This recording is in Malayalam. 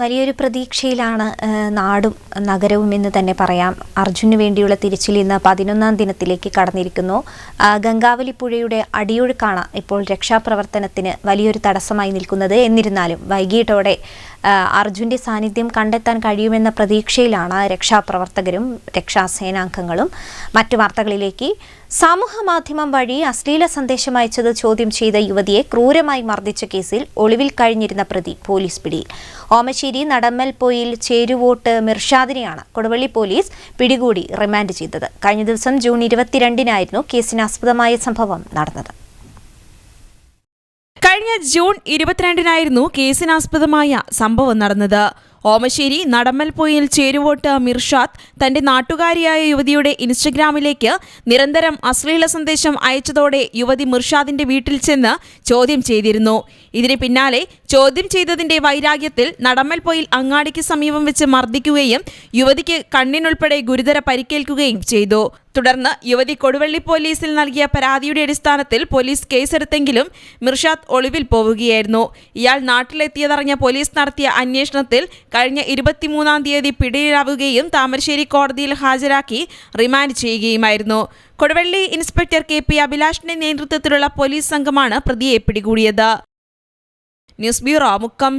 വലിയൊരു പ്രതീക്ഷയിലാണ് നാടും നഗരവും എന്ന് തന്നെ പറയാം. അർജുന് വേണ്ടിയുള്ള തിരച്ചിൽ ഇന്ന് പതിനൊന്നാം ദിനത്തിലേക്ക് കടന്നിരിക്കുന്നു. ഗംഗാവലി പുഴയുടെ അടിയൊഴുക്കാണ് ഇപ്പോൾ രക്ഷാപ്രവർത്തനത്തിന് വലിയൊരു തടസ്സമായി നിൽക്കുന്നത്. എന്നിരുന്നാലും വൈകിട്ടോടെ ആ, അർജുന്റെ സാന്നിധ്യം കണ്ടെത്താൻ കഴിയുമെന്ന പ്രതീക്ഷയിലാണ് രക്ഷാപ്രവർത്തകരും രക്ഷാസേനാംഗങ്ങളും. മറ്റു വാർത്തകളിലേക്ക്. സമൂഹ മാധ്യമം വഴി അശ്ലീല സന്ദേശം അയച്ചത് ചോദ്യം ചെയ്ത യുവതിയെ ക്രൂരമായി മർദ്ദിച്ച കേസിൽ ഒളിവിൽ കഴിഞ്ഞിരുന്ന പ്രതി പോലീസ് പിടിയിൽ. ഓമശ്ശേരി നടമ്മൽപോയിൽ ചേരുവോട്ട് മിർഷാദിനെയാണ് കൊടുവള്ളി പോലീസ് പിടികൂടി റിമാൻഡ് ചെയ്തത്. കഴിഞ്ഞ ദിവസം ജൂൺ ഇരുപത്തിരണ്ടിനായിരുന്നു കേസിന് ആസ്പദമായ സംഭവം നടന്നത്. കഴിഞ്ഞ ജൂൺ ഇരുപത്തിരണ്ടിനായിരുന്നു കേസിനാസ്പദമായ സംഭവം നടന്നത്. ഓമശ്ശേരി നടമ്മൽപൊയിൽ ചേരുവോട്ട് മിർഷാദ് തന്റെ നാട്ടുകാരിയായ യുവതിയുടെ ഇൻസ്റ്റഗ്രാമിലേക്ക് നിരന്തരം അശ്ലീല സന്ദേശം അയച്ചതോടെ യുവതി മിർഷാദിന്റെ വീട്ടിൽ ചെന്ന് ചോദ്യം ചെയ്തിരുന്നു. ഇതിന് പിന്നാലെ ചോദ്യം ചെയ്തതിന്റെ വൈരാഗ്യത്തിൽ നടമ്മൽപൊയിൽ അങ്ങാടിക്ക് സമീപം വെച്ച് മർദ്ദിക്കുകയും യുവതിക്ക് കണ്ണിനുൾപ്പെടെ ഗുരുതര പരിക്കേൽക്കുകയും ചെയ്തു. തുടർന്ന് യുവതി കൊടുവള്ളി പോലീസിൽ നൽകിയ പരാതിയുടെ അടിസ്ഥാനത്തിൽ പോലീസ് കേസെടുത്തെങ്കിലും മിർഷാദ് ഒളിവിൽ പോവുകയായിരുന്നു. ഇയാൾ നാട്ടിലെത്തിയതറിഞ്ഞ പോലീസ് നടത്തിയ അന്വേഷണത്തിൽ കഴിഞ്ഞ ഇരുപത്തിമൂന്നാം തീയതി പിടിയിലാവുകയും താമരശ്ശേരി കോടതിയിൽ ഹാജരാക്കി റിമാൻഡ് ചെയ്യുകയുമായിരുന്നു. കൊടുവള്ളി ഇൻസ്പെക്ടർ കെ പി അഭിലാഷിന്റെ നേതൃത്വത്തിലുള്ള പോലീസ് സംഘമാണ് പ്രതിയെ പിടികൂടിയത്. News bureau Mukkam.